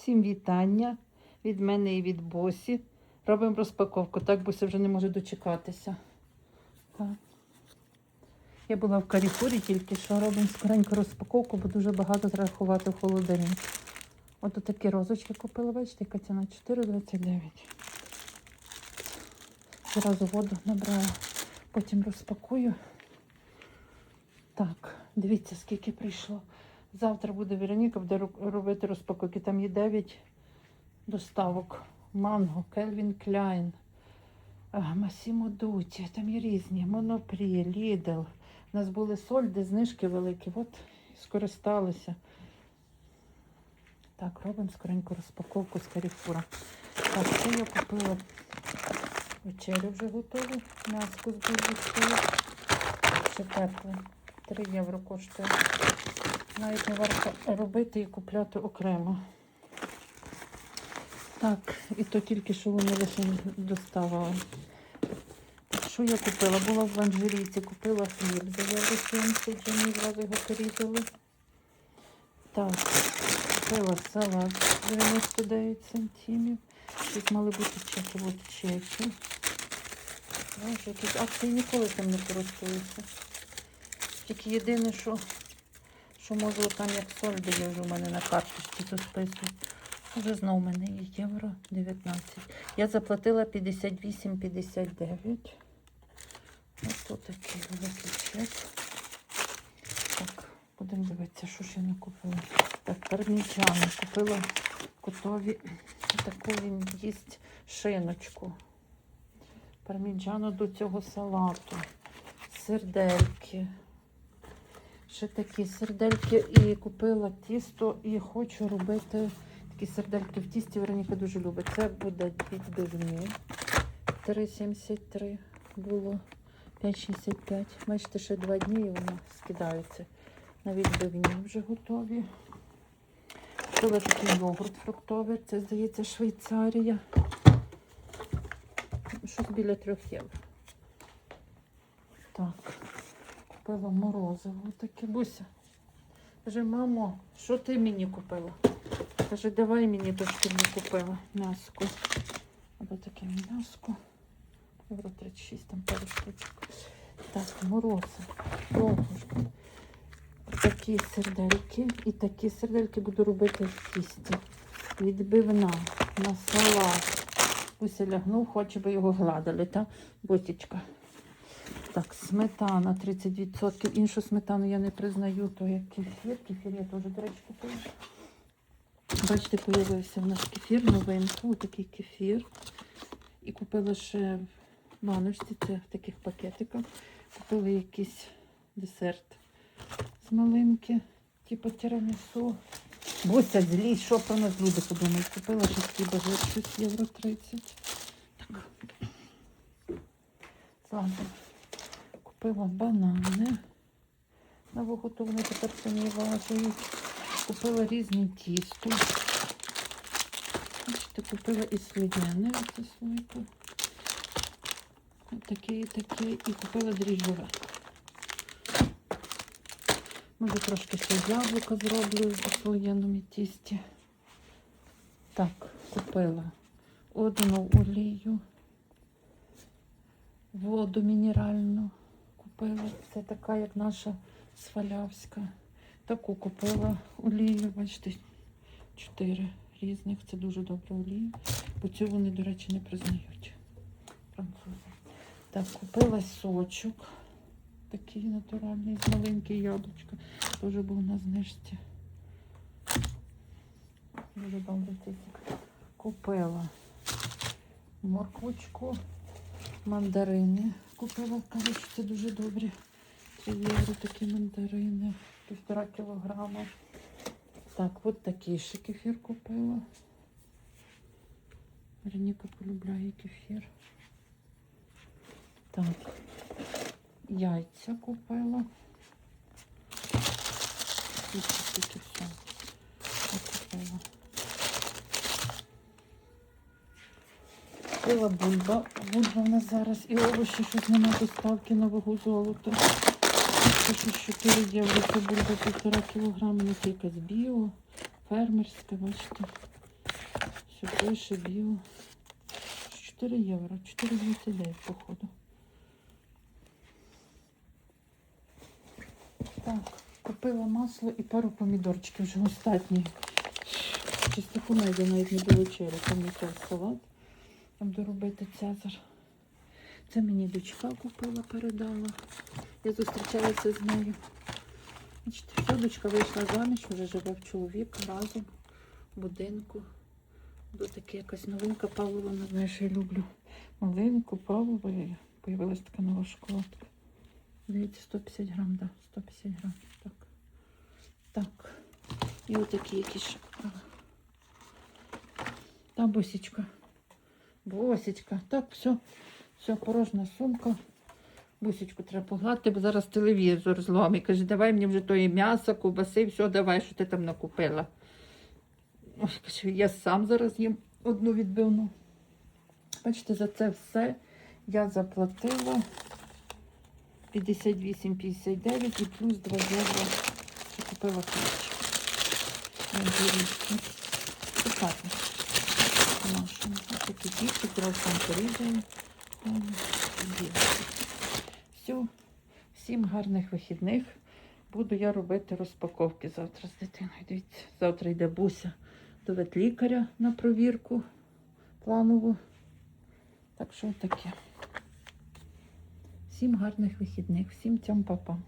Всім вітання від мене і від босі. Робимо розпаковку. Так бося вже не може дочекатися. Так. Я була в Каріфурі тільки що робимо скоренько розпаковку, бо дуже багато треба ховати в холодильник. От такі розочки купила, бачите, яка ціна 4,29. Зразу воду набрала, потім розпакую. Так, дивіться, скільки прийшло. Завтра буде Вероніка, буде робити розпаковки. Там є 9 доставок. Манго, Кельвін Кляйн, Масімо Дуті, там є різні, Монопрі, Лідл. У нас були сольди, знижки великі. От скористалися. Так, робимо скореньку розпаковку з Каріфура. Так, що я купила? Вечерю вже готову. М'яско з бульбочкою. Ще тепле. 3 євро коштує. Навіть не варто робити і купляти окремо. Так, і то тільки що вони лише доставили. Що я купила? Була в Ванжерійці, купила хліб за євро 70, вже мені зразу його порізали. Так, купила салат 99 центимів. Тут мали бути чеки, от чеки. Якісь акції ніколи там не користуюся. Тільки єдине, що, що можу там як соль дає вже у мене на карточці, то списують. Вже знову в мене є євро 19. Я заплатила 58,59. Ось тут такий великий чек. Так, будемо дивитися, що ж я не купила. Так, парміджани. Купила котові таку він їсть шиночку. Парміджану до цього салату. Сердельки. Ще такі сердельки і купила тісто і хочу робити такі сердельки в тісті. Вероніка дуже любить. Це буде відбивні. 3,73 було 5,65. Бачите, ще два дні і воно скидається. На відбивні вже готові. Купила такий йогурт фруктовий. Це, здається, Швейцарія. Щось біля трьох євро. Так, купила морозиво таке. Буся. Каже, мамо, що ти мені купила? Каже, давай мені то, що мені купила. М'яско. Або таке м'яско. Євро 36, там пару штучок. Так, морозиво. Довгушка. Такі сердельки. І такі сердельки буду робити в тісті. Відбивна на салат. Буся лягнув, хоче би його гладили, та? Бусічка. Так, сметана 30%. Іншу сметану я не признаю, то як кефір. Кефір я теж, до речі, купила. Бачите, появився в нас кефір новинка, отакий кефір. І купила ще в баночці, це в таких пакетиках. Купила якийсь десерт з малинки, типу тирамісу. Буся злізь, що про нас люди подумають. Купила ще такий багет, щось євро 30. Так. Ладно. Купила банани. На виготу вони тепер самі важують. Купила різні тісто. Бачите, купила і слідяне, оце слойку. Таке і таке. І купила дріжджове. Може трошки ще яблука зроблю в слоєному тісті. Так, купила одну олію, воду мінеральну купила. Це така, як наша свалявська. Таку купила олію, бачите, чотири різних. Це дуже добра олія. Бо цю вони, до речі, не признають. Французи. Так, купила сочок. Такий натуральний, з маленьке яблучко. Теж був на знижці. Дуже добрий тиск. Купила морквочку, мандарини. Купила, кажуть, це дуже добрі. 3 євро такі мандарини, півтора кілограма. Так, от такий ще кефір купила. Вероніка полюбляє кефір. Так, яйця купила. Скільки, скільки все. Ось купила. Купила бульба. Бульба в нас зараз і овочі, щось нема доставки нового золота. Щось 4 євро. Це бульба півтора кілограма, не якась біо, фермерська, бачите. пише біо. 4 євро, 4,29 походу. Так, купила масло і пару помідорчиків, вже останні. Чистяку найду навіть не до вечері, помітив салат. Там буду робити цезар. Це мені дочка купила, передала. Я зустрічалася з нею. Значить, все, дочка вийшла заміж, вже живе в чоловіка разом в будинку. До таке якась новинка Павлова, я люблю. Малинку, Павлова. і Появилась така нова шоколадка. Здається, 150 грам, да, 150 грам. Так. Так. І отакі якісь. Та босічка. Босічка. Так, все. Все, порожня сумка. Бусечку треба погладити, бо зараз телевізор зломить. Каже, давай мені вже тої м'ясо, ковбаси, все, давай, що ти там накупила. Ой, каже, я сам зараз їм одну відбивну. Бачите, за це все я заплатила 58,59 і плюс 2 євро, купила хлібчик. Шикарно. Нашому. Ось такі дітки, круасан порізані. Все. Всім гарних вихідних. Буду я робити розпаковки завтра з дитиною. Дивіться, завтра йде буся до ветлікаря на провірку планову. Так що таке. Всім гарних вихідних, всім цьом папа.